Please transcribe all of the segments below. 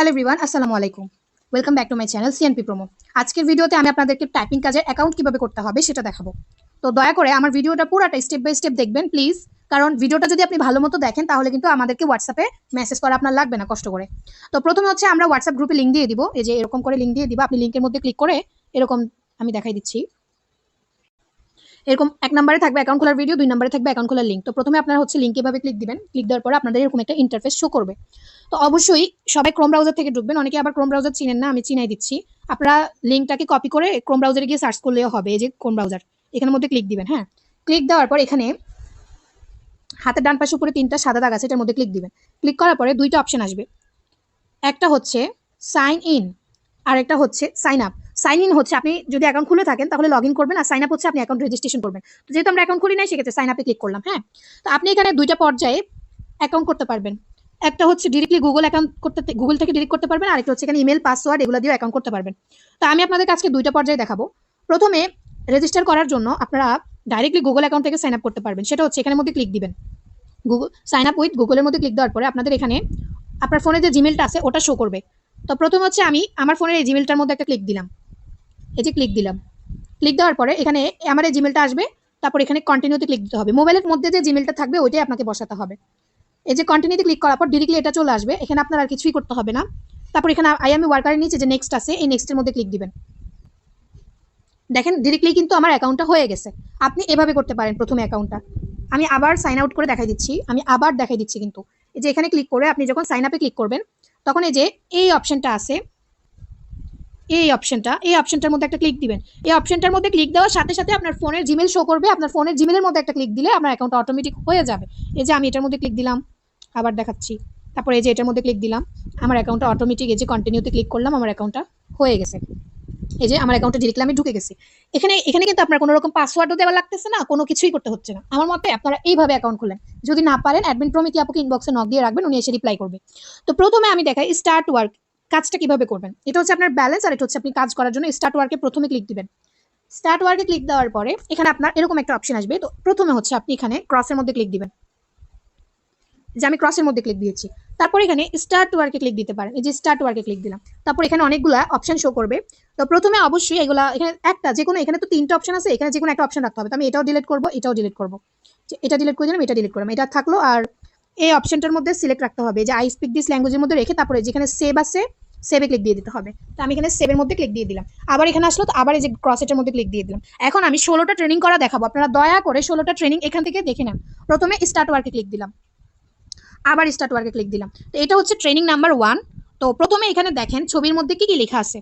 Hello everyone আসসালামু আলাইকুম। Welcome back to my channel CNP promo আজকের ভিডিওতে আমি আপনাদেরকে টাইপিং কাজের অ্যাকাউন্ট কীভাবে করতে হবে সেটা দেখাবো। তো দয়া করে আমার ভিডিওটা পুরোটা স্টেপ বাই স্টেপ দেখবেন প্লিজ কারণ ভিডিওটা যদি আপনি ভালো মতো দেখেন, তাহলে কিন্তু আমাদেরকে হোয়াটসঅ্যাপে মেসেজ করা আপনার লাগবে না, কষ্ট করে। তো প্রথমে হচ্ছে আমরা হোয়াটসঅ্যাপ গ্রুপে লিঙ্ক দিয়ে দিব। এই যে এরকম করে লিঙ্ক দিয়ে দিব। আপনি লিঙ্কের মধ্যে ক্লিক করে এরকম আমি দেখাই দিচ্ছি। এরকম এক নম্বরে থাকবে অ্যাকাউন্ট খোলার ভিডিও দুই নম্বরে থাকবে অ্যাকাউন্ট খোলার লিঙ্ক তো প্রথমে আপনারা হচ্ছে লিঙ্ক এভাবে ক্লিক দিবেন। ক্লিক দেওয়ার পরে আপনাদের এরকম একটা ইন্টারফেস শো করবে। তো অবশ্যই সবাই ক্রোম ব্রাউজার থেকে ঢুকবেন। অনেকে আবার ক্রোম ব্রাউজার চিনেন না, আমি চিনাই দিচ্ছি। আপনারা লিঙ্কটাকে কপি করে ক্রোম ব্রাউজারে গিয়ে সার্চ করলেও হবে, এই যে ক্রোম ব্রাউজার এখানের মধ্যে ক্লিক দিবেন হ্যাঁ? ক্লিক দেওয়ার পর এখানে হাতের ডান পাশে উপরে তিনটা সাদা দাগ আছে, এটার মধ্যে ক্লিক দিবেন। ক্লিক করার পরে দুইটা অপশন আসবে। একটা হচ্ছে সাইন ইন আর একটা হচ্ছে সাইন আপ সাইন ইন হচ্ছে, আপনি যদি অ্যাকাউন্ট খুলে থাকেন, তাহলে লগ ইন করবেন আর সাইন আপ হচ্ছে, আপনি অ্যাকাউন্ট রেজিস্ট্রেশন করবেন। তো যেহেতু আমরা অ্যাকাউন্ট খুলি নাই, সেক্ষেত্রে সাইন আপে ক্লিক করলাম হ্যাঁ? তো আপনি এখানে দুইটা পর্যায়ে অ্যাকাউন্ট করতে পারবেন। একটা হচ্ছে ডিরেক্টলি গুগল অ্যাকাউন্ট করতে গুগল থেকে ডিরেক্ট করতে পারবেন, আরেকটা হচ্ছে এখানে ইমেল পাসওয়ার্ড এগুলো দিয়ে অ্যাকাউন্ট করতে পারবেন। তো আমি আপনাদের আজকে দুইটা পর্যায়ে দেখাবো। প্রথমে রেজিস্টার করার জন্য আপনারা ডাইরেক্টলি গুগল অ্যাকাউন্ট থেকে সাইন আপ করতে পারবেন। সেটা হচ্ছে এখানের মধ্যে ক্লিক দিবেন। গুগল সাইন আপ উইথ গুগলের মধ্যে ক্লিক দেওয়ার পরে আপনাদের এখানে আপনার ফোনে যে জিমেলটা আছে, ওটা শো করবে। তো প্রথম হচ্ছে আমি, আমার ফোনের এই জিমেলটার মধ্যে একটা ক্লিক দিলাম। এই যে ক্লিক দিলাম। ক্লিক দেওয়ার পরে এখানে আমার এই জিমেলটা আসবে, তারপর এখানে কন্টিনিউতে ক্লিক দিতে হবে। মোবাইলের মধ্যে যে জিমেলটা থাকবে, ওইটাই আপনাকে বসাতে হবে। এই যে কন্টিনিউতে ক্লিক করার পর ডিরেক্টলি এটা চলে আসবে। এখানে আপনার আর কিছুই করতে হবে না। তারপর এখানে আই আমি ওয়ার্কারের নিচে যে নেক্সট আছে, এই নেক্সটের মধ্যে ক্লিক দিবেন। দেখেন ডিরেক্টলি কিন্তু আমার অ্যাকাউন্টটা হয়ে গেছে। আপনি এভাবে করতে পারেন প্রথমে অ্যাকাউন্টটা আমি আবার সাইন আউট করে দেখাই দিচ্ছি। আমি আবার দেখাই দিচ্ছি কিন্তু। এই যে এখানে ক্লিক করে আপনি যখন সাইন আপে ক্লিক করবেন, তখন এই যে এই অপশনটা আছে এই অপশনটা এই অপশনটার মধ্যে একটা ক্লিক দিবেন। এই অপশনটার মধ্যে ক্লিক দেওয়ার সাথে সাথে আপনার ফোনের জিমেল শো করবে। আপনার ফোনের জিমেলের মধ্যে একটা ক্লিক দিলে আপনার অ্যাকাউন্ট অটোমেটিক হয়ে যাবে। এই যে আমি এটার মধ্যে ক্লিক দিলাম, আবার দেখাচ্ছি। তারপরে এই যে এটার মধ্যে ক্লিক দিলাম, আমার অ্যাকাউন্টটা অটোমেটিক এই যে কন্টিনিউতে ক্লিক করলাম, আমার অ্যাকাউন্টটা হয়ে গেছে। এই যে আমার অ্যাকাউন্টে ডিরেক্টলি আমি ঢুকে গেছি। এখানে এখানে কিন্তু আপনার কোনো রকম পাসওয়ার্ডও দেওয়া লাগতেছে না, কোনো কিছুই করতে হচ্ছে না। আমার মতে আপনারা এইভাবে অ্যাকাউন্ট খুলেন। যদি না পারেন অ্যাডমিন প্রমিতি আপুকে ইনবক্সে নক দিয়ে রাখবেন, উনি এসে রিপ্লাই করবে। তো প্রথমে আমি দেখাই স্টার্ট ওয়ার্ক কাজটা কীভাবে করবেন? এটা হচ্ছে আপনার ব্যালেন্স আর এটা হচ্ছে আপনি কাজ করার জন্য স্টার্ট ওয়ার্কে প্রথমে ক্লিক দিবেন। স্টার্ট ওয়ার্কে ক্লিক দেওয়ার পরে এখানে আপনার এরকম একটা অপশন আসবে। তো প্রথমে হচ্ছে আপনি এখানে ক্রসের মধ্যে ক্লিক দিবেন। যে আমি ক্রসের মধ্যে ক্লিক দিয়েছি। তারপর এখানে স্টার্ট ওয়ার্কে ক্লিক দিতে পারেন। এই যে স্টার্ট ওয়ার্কে ক্লিক দিলাম। তারপর এখানে অনেকগুলো অপশন শো করবে। তো প্রথমে অবশ্যই এগুলা এখানে একটা যে কোনো এখানে তো তিনটা অপশন আছে। এখানে যে কোনো একটা অপশন রাখতে হবে। তো আমি এটাও ডিলিট করব, এটাও ডিলিট করব। এটা ডিলিট করে দিলাম, এটা ডিলিট করলাম। এটা থাকল আর এই অপশনটার মধ্যে সিলেক্ট রাখতে হবে। যে আই স্পিক দিস ল্যাঙ্গুয়েজের মধ্যে রেখে তারপরে যেখানে সেভ আছে সেভে ক্লিক দিয়ে দিতে হবে। তো আমি এখানে সেভের মধ্যে ক্লিক দিয়ে দিলাম। আবার এখানে আসলো তো আবার এই যে ক্রসেটের মধ্যে ক্লিক দিয়ে দিলাম। এখন আমি ষোলোটা ট্রেনিং করা দেখাবো। আপনারা দয়া করে ষোলোটা ট্রেনিং এখান থেকে দেখে নেন। প্রথমে স্টার্ট ওয়ার্কে ক্লিক দিলাম। আবার স্টার্ট ওয়ার্কে ক্লিক দিলাম। তো এটা হচ্ছে ট্রেনিং নাম্বার ওয়ান তো প্রথমে এখানে দেখেন ছবির মধ্যে কি কি লেখা আছে?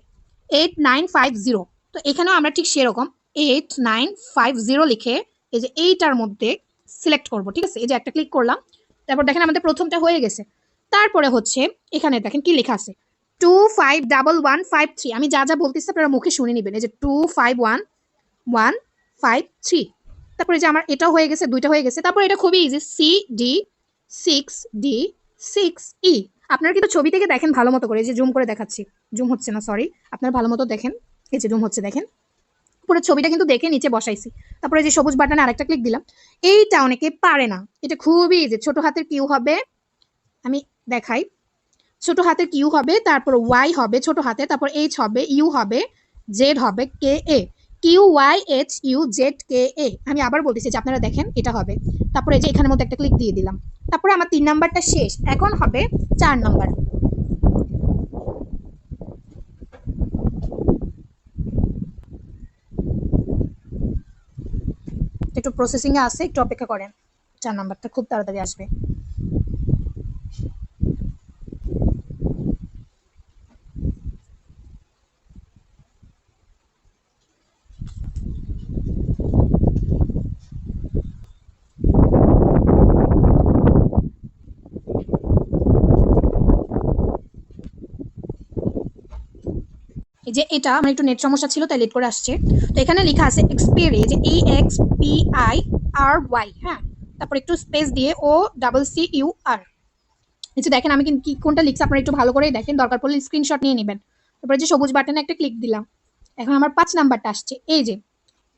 এইট নাইন ফাইভ জিরো তো এখানেও আমরা ঠিক সেরকম এইট নাইন ফাইভ জিরো লিখে এই যে এইটার মধ্যে সিলেক্ট করব। ঠিক আছে? এই যে একটা ক্লিক করলাম। তারপর দেখেন আমাদের প্রথমটা হয়ে গেছে। তারপরে হচ্ছে, এখানে দেখেন কি লেখা আছে? Two five double one five three আমি যা যা বলতেছি আপনারা মুখে শুনে নেবেন। এই যে two five one one five three তারপরে যে আমার এটা হয়ে গেছে, দুইটা হয়ে গেছে। তারপর এটা খুবই easy C D six D six E আপনারা কিন্তু ছবি থেকে দেখেন ভালো মতো করে যে জুম করে দেখাচ্ছি। জুম হচ্ছে না সরি আপনারা ভালো মতো দেখেন, এই যে জুম হচ্ছে, দেখেন। পুরো ছবিটা কিন্তু দেখে নিচে বসাইছি। তারপরে যে সবুজ বাটনে আরেকটা ক্লিক দিলাম, এইটা অনেকে পারে না। এটা খুবই ইজি ছোট হাতের কিউ হবে, আমি দেখাই। ছোট হাতের কিউ হবে, তারপর ওয়াই হবে ছোট হাতে, তারপর এইচ হবে, ইউ হবে, জেড হবে, K A. Q, Y, H, U, Z, K A. আমি আবার বলতেছি যে আপনারা দেখেন, এটা হবে। তারপরে যে এখানের মধ্যে একটা ক্লিক দিয়ে দিলাম। তারপরে আমার তিন নাম্বারটা শেষ, এখন হবে চার নাম্বার। একটু প্রসেসিং এ আছে একটু অপেক্ষা করেন। চার নাম্বারটা খুব তাড়াতাড়ি আসবে। যে এটা, আমার একটু নেট সমস্যা ছিল, তাই লেট করে আসছে। তো এখানে লেখা আছে এক্সপেরি যে E X P I R Y হ্যাঁ? তারপর একটু স্পেস দিয়ে O double C U R যে দেখেন, আমি কি, কোনটা লিখছি আপনারা একটু ভালো করেই দেখেন, দরকার পড়লে স্ক্রিনশট নিয়ে নেবেন। তারপরে যে সবুজ বাটনে একটা ক্লিক দিলাম। এখন আমার পাঁচ নাম্বারটা আসছে। এই যে,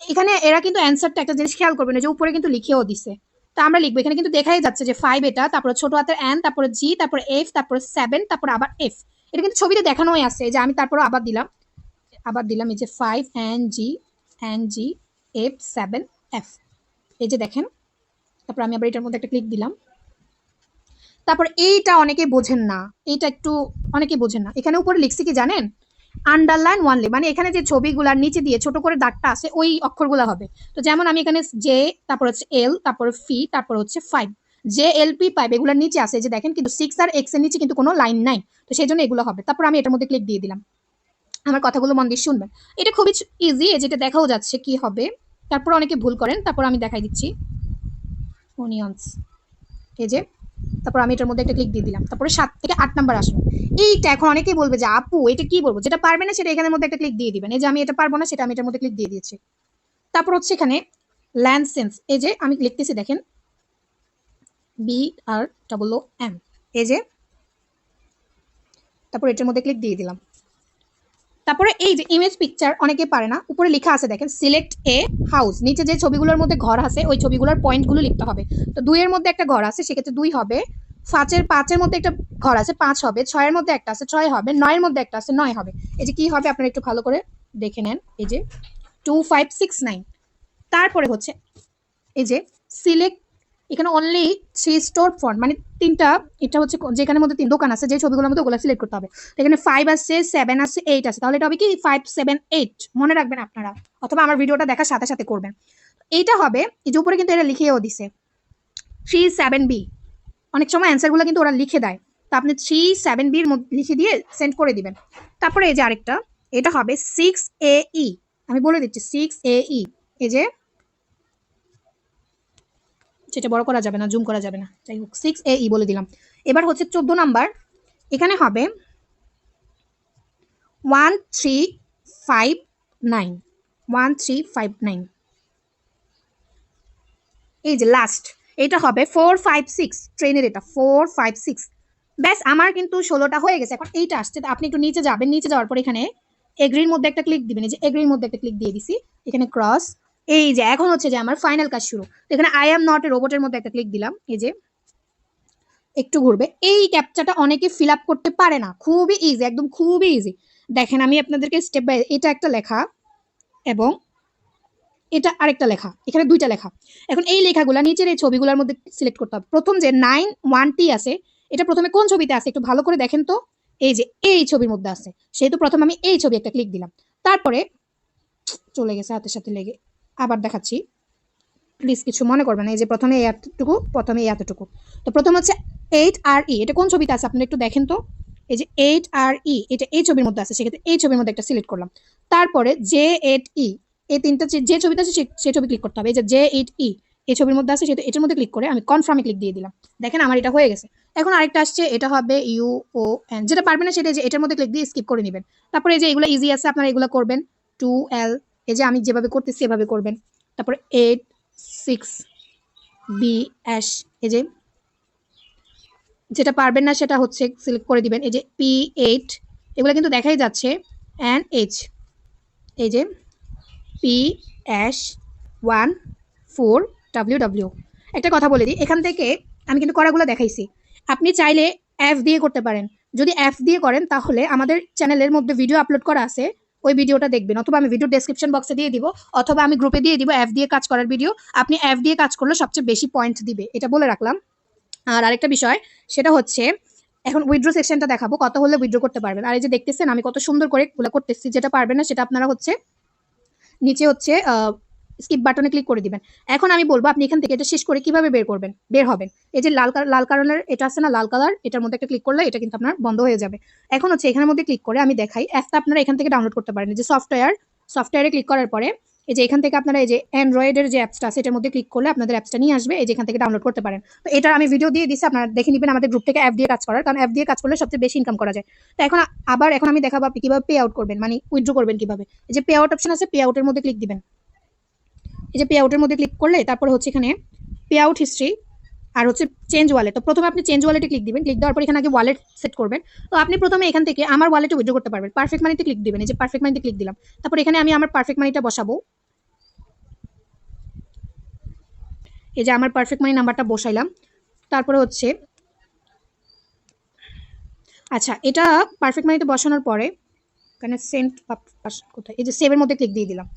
এখানে এরা কিন্তু অ্যান্সারটা একটা জিনিস খেয়াল করবেন যে উপরে কিন্তু লিখেও দিছে। তো আমরা লিখব, এখানে কিন্তু দেখাই যাচ্ছে যে ফাইভ এটা, তারপরে ছোট হাতের এন তারপরে জি তারপরে এফ তারপরে সেভেন তারপরে আবার এফ এটা কিন্তু ছবিতে দেখানোই আছে যে আমি তারপর আবার দিলাম। আবার দিলাম এই যে five N G N G F seven F এই যে দেখেন, তারপর আমি আবার এটার মধ্যে একটা ক্লিক দিলাম। তারপর এইটা অনেকে বোঝেন না, এইটা একটু অনেকে বোঝেন না। এখানে উপরে লিখছি কি জানেন? আন্ডারলাইন ওয়ানলি মানে এখানে যে ছবিগুলার নিচে দিয়ে ছোট করে দাগটা আছে, ওই অক্ষরগুলো হবে। তো যেমন আমি এখানে জে তারপর হচ্ছে এল তারপর ফি তারপর হচ্ছে five J L P five এগুলোর নিচে আছে যে দেখেন, কিন্তু সিক্স আর এক্সের নিচে কিন্তু কোনো লাইন নাই। তো সেই জন্য এগুলো হবে। তারপর আমি এটার মধ্যে ক্লিক দিয়ে দিলাম। আমার কথাগুলো মন দিয়ে শুনবেন। এটা খুবই ইজি যেটা দেখাও যাচ্ছে কি হবে। তারপর অনেকে ভুল করেন, তারপর আমি দেখাই দিচ্ছি। অনিয়ন্স এই যে, তারপর আমি এটার মধ্যে একটা ক্লিক দিয়ে দিলাম। তারপরে সাত থেকে আট নাম্বার আসবে এইটা এখন অনেকেই বলবে যে, আপু, এটা কি বলব? যেটা পারবে না সেটা এখানের মধ্যে একটা ক্লিক দিয়ে দিবেন। এই যে, আমি এটা পারব না, সেটা আমি এটার মধ্যে ক্লিক দিয়ে দিয়েছি। তারপর হচ্ছে এখানে ল্যান্ড সেন্স এই যে, আমি লিখতেছি, দেখেন। B R double O M এই যে, তারপর এটার মধ্যে ক্লিক দিয়ে দিলাম। তারপরে এই যে ইমেজ পিকচার অনেকে পারে না, উপরে লেখা আছে দেখেন সিলেক্ট এ হাউস নিচে যে ছবিগুলোর মধ্যে ঘর আছে, ওই ছবিগুলোর পয়েন্টগুলো লিখতে হবে। তো দুইয়ের মধ্যে একটা ঘর আছে, সেক্ষেত্রে দুই হবে। পাঁচের পাঁচের মধ্যে একটা ঘর আছে, পাঁচ হবে। ছয়ের মধ্যে একটা আছে, ছয় হবে। নয়ের মধ্যে একটা আছে, নয় হবে। এই যে কি হবে, আপনারা একটু ভালো করে দেখে নেন। এই যে টু ফাইভ সিক্স নাইন তারপরে হচ্ছে, এই যে সিলেক্ট এখানে অনলি থ্রি স্টোর ফন্ট মানে তিনটা, এটা হচ্ছে যেখানে মধ্যে তিন দোকান আছে, যে ছবিগুলোর মধ্যে ওগুলো সিলেক্ট করতে হবে। এখানে ফাইভ আছে সেভেন আছে এইট আছে। তাহলে এটা হবে কি? ফাইভ সেভেন এইট মনে রাখবেন আপনারা। অথবা আমার ভিডিওটা দেখার সাথে সাথে করবেন। এইটা হবে, এই যে উপরে কিন্তু এটা লিখেও দিছে। থ্রি সেভেন বি অনেক সময় অ্যান্সারগুলো কিন্তু ওরা লিখে দেয়। তা আপনি থ্রি সেভেন বির লিখে দিয়ে সেন্ড করে দিবেন। তারপরে এই যে আরেকটা, এটা হবে সিক্স এ ই আমি বলে দিচ্ছি সিক্স এ ই এই যে সেটা বড় করা যাবে না, জুম করা যাবে না। যাই হোক সিক্স এ ই বলে দিলাম। এবার হচ্ছে চোদ্দ নাম্বার। এখানে হবে one three five nine one three five nine এই যে লাস্ট এটা হবে ফোর ফাইভ সিক্স ট্রেনের এটা ফোর ফাইভ সিক্স ব্যাস, আমার কিন্তু ষোলোটা হয়ে গেছে। এখন এইটা আসছে আপনি একটু নিচে যাবেন। নিচে যাওয়ার পর এখানে এগ্রির মধ্যে একটা ক্লিক দিবেন। এই যে এগ্রির মধ্যে একটা ক্লিক দিয়ে দিছি। এখানে ক্রস এই যে, এখন হচ্ছে যে আমার ফাইনাল কাজ শুরু। এখানে আই এম নট এ রোবটের মধ্যে একটা ক্লিক দিলাম, এই যে, একটু ঘুরবে। এই ক্যাপচাটা অনেকে ফিল আপ করতে পারে না, খুবই ইজি একদম খুবই ইজি দেখেন, আমি আপনাদেরকে স্টেপ বাই এটা একটা লেখা এবং এটা আরেকটা লেখা, এখানে দুইটা লেখা। এখন এই লেখাগুলো নিচের এই ছবিগুলোর মধ্যে সিলেক্ট করতে হবে। প্রথম যে নাইন ওয়ান টি আছে, এটা প্রথমে কোন ছবিতে আছে একটু ভালো করে দেখেন তো। এই যে, এই ছবির মধ্যে আছে, সেহেতু প্রথম আমি এই ছবি একটা ক্লিক দিলাম। তারপরে চলে গেছে হাতের সাথে লেগে। আবার দেখাচ্ছি। প্লিজ কিছু মনে করবেন এই যে প্রথমে এই এতটুকু, প্রথমে এই এতটুকু। তো প্রথম হচ্ছে এইট আর ই, এটা কোন ছবিতে আছে? আপনারা একটু দেখেন তো। এই যে এইট আর ই, এটা এই ছবির মধ্যে আছে, সেক্ষেত্রে এই ছবির মধ্যে একটা সিলেক্ট করলাম। তারপরে জে এইট ই, এই তিনটা যে- ছবিটা আছে সেই ছবি ক্লিক করতে হবে। এই যে জে এইট ই, এই ছবির মধ্যে আছে, সেটা, এটার মধ্যে ক্লিক করে আমি কনফার্মে ক্লিক দিয়ে দিলাম। দেখেন আমার এটা হয়ে গেছে। এখন আরেকটা আসছে, এটা হবে ইউ ও এন। যেটা পারবেন না সেটা যে এটার মধ্যে ক্লিক দিয়ে স্কিপ করে নেবেন। তারপরে যে এগুলো ইজি আছে, আপনারা এগুলো করবেন। টু এল এই যে আমি যেভাবে করতেছি, এভাবে করবেন। তারপরে এইট সিক্স বি অ্যাশ এই যে যেটা পারবেন না সেটা হচ্ছে সিলেক্ট করে দিবেন। এই যে পি এইট এগুলো কিন্তু দেখাই যাচ্ছে। অ্যান্ড এইচ এই যে P H one four W W একটা কথা বলে দিই, এখান থেকে আমি কিন্তু করাগুলো দেখাইছি। আপনি চাইলে অ্যাপ দিয়ে করতে পারেন। যদি অ্যাপ দিয়ে করেন, তাহলে আমাদের চ্যানেলের মধ্যে ভিডিও আপলোড করা আছে। ওই ভিডিওটা দেখবেন। অথবা আমি ভিডিও ডেসক্রিপশন বক্সে দিয়ে দিব, অথবা আমি গ্রুপে দিয়ে দিব এফ দিয়ে কাজ করার ভিডিও আপনি এফ দিয়ে কাজ করলে সবচেয়ে বেশি পয়েন্ট দিবে। এটা বলে রাখলাম। আর আরেকটা বিষয়, সেটা হচ্ছে, এখন উইড্রো সেকশনটা দেখাবো। কত হলে উইড্রো করতে পারবেন। আর এই যে দেখতেছেন, আমি কত সুন্দর করে করতেছি। যেটা পারবেন না, সেটা আপনারা হচ্ছে, নিচে হচ্ছে স্কিপ বাটনে ক্লিক করে দিবেন। এখন আমি বলব, আপনি এখান থেকে এটা শেষ করে কীভাবে বের করবেন? বের হবেন। এই যে লাল কালার লাল কালারের এটা আছে না, লাল কালার, এটার মধ্যে একটা ক্লিক করলে এটা কিন্তু আপনার বন্ধ হয়ে যাবে। এখন হচ্ছে এখানের মধ্যে ক্লিক করে আমি দেখাই অ্যাপটা আপনারা এখান থেকে ডাউনলোড করতে পারেন। যে সফটওয়্যার সফটওয়্যারে ক্লিক করার পরে এই যে এখান থেকে আপনারা এই যে অ্যান্ড্রয়েডের যে অ্যাপসটা আছে, এটার মধ্যে ক্লিক করলে আপনাদের অ্যাপসটা নিয়ে আসবে, এই যে এখান থেকে ডাউনলোড করতে পারেন। তো এটা আমি ভিডিও দিয়ে দিচ্ছি আপনারা দেখে নেবেন আমাদের গ্রুপ থেকে অ্যাপ দিয়ে কাজ করার, কারণ অ্যাপ দিয়ে কাজ করলে সবচেয়ে বেশি ইনকাম করা যায়। তো এখন আবার, এখন আমি দেখাবো আপনি কীভাবে পে আউট করবেন মানে উইথড্র করবেন কীভাবে। এই যে পে আউট অপশন আছে পে আউটের মধ্যে ক্লিক দিবেন। এই যে পে আউটের মধ্যে ক্লিক করলে তারপর হচ্ছে এখানে পে আউট হিস্ট্রি আর হচ্ছে চেঞ্জ ওয়ালেট তো প্রথমে আপনি চেঞ্জ ওয়ালেটে ক্লিক দিবেন। ক্লিক দেওয়ার পর এখানে আগে ওয়ালেট সেট করবেন। তো আপনি প্রথমে এখান থেকে আমার ওয়ালেটে উইথড্র করতে পারবেন। পারফেক্ট মানিতে ক্লিক দিবেন। এই যে পারফেক্ট মানিতে ক্লিক দিলাম। তারপর এখানে আমি আমার পারফেক্ট মানিটা বসাবো। এই যে আমার পারফেক্ট মানি নাম্বারটা বসাইলাম। তারপরে হচ্ছে আচ্ছা এটা পারফেক্ট মানিতে বসানোর পরে এখানে সেন্ট কোথায়? এই যে সেভের মধ্যে ক্লিক দিয়ে দিলাম।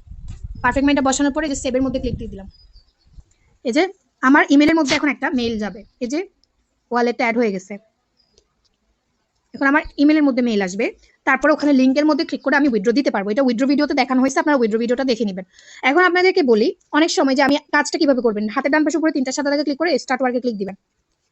পারফেক্ট মানিটা বসানোর পরে যে সেভের মধ্যে ক্লিক দিয়ে দিলাম। এই যে আমার ইমেলের মধ্যে এখন একটা মেইল যাবে। এই যে ওয়ালেটটা অ্যাড হয়ে গেছে। এখন আমার ইমেলের মধ্যে মেইল আসবে। তারপরে ওখানে লিঙ্কের মধ্যে ক্লিক করে আমি উইথড্র দিতে পারব। এটা উইথড্র ভিডিওতে দেখানো হয়েছে, আপনারা উইথড্র ভিডিওটা দেখে নেবেন। এখন আপনাদেরকে বলি, অনেক সময় যে আমি কাজটা কীভাবে করবেন হাতে ডান পাশে উপরে তিনটা সাদা দাগে ক্লিক করে স্টার্ট ওয়ার্কে ক্লিক দিবেন।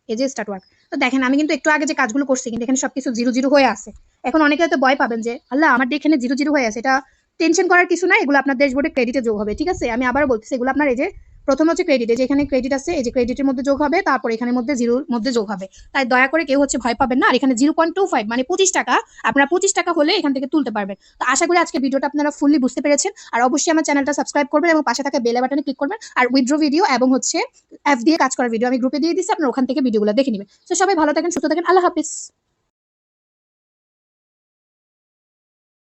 এই যে স্টার্ট ওয়ার্ক তো দেখেন, আমি কিন্তু একটু আগে যে কাজগুলো করছি, কিন্তু এখানে সবকিছু জিরো জিরো হয়ে আছে। এখন অনেকে হয়তো ভয় পাবেন যে, আল্লাহ, আমার এখানে জিরো জিরো হয়ে আছে। এটা টেনশন করার কিছু না এগুলো আপনার ড্যাশবোর্ডে ক্রেডিটে যোগ হবে, ঠিক আছে? আমি আবার বলতেছি, এগুলো আপনার এই যে প্রথম হচ্ছে ক্রেডিট এই যে এখানে ক্রেডিট আছে, এই যে ক্রেডিটের মধ্যে যোগ হবে, তারপর এখানের মধ্যে জিরোর মধ্যে যোগ হবে। তাই দয়া করে কেউ হচ্ছে ভয় পাবেন না, আর এখানে জিরো পয়েন্ট টু ফাইভ মানে পঁচিশ টাকা, আপনারা পঁচিশ টাকা হলে এখান থেকে তুলতে পারবেন। তো আশা করি আজকে ভিডিওটা আপনারা ফুললি বুঝতে পেরেছেন, আর অবশ্যই আমার চ্যানেলটা সাবস্ক্রাইব করবেন এবং পাশে থাকা বেল বাটনে ক্লিক করবেন, আর উইথড্র ভিডিও এবং হচ্ছে অ্যাপ দিয়ে কাজ করার ভিডিও আমি গ্রুপে দিয়ে দিচ্ছি আপনারা ওখান থেকে ভিডিওগুলো দেখে নেবেন। তো সবাই ভালো থাকেন, সুস্থ থাকেন, আল্লাহ হাফিজ।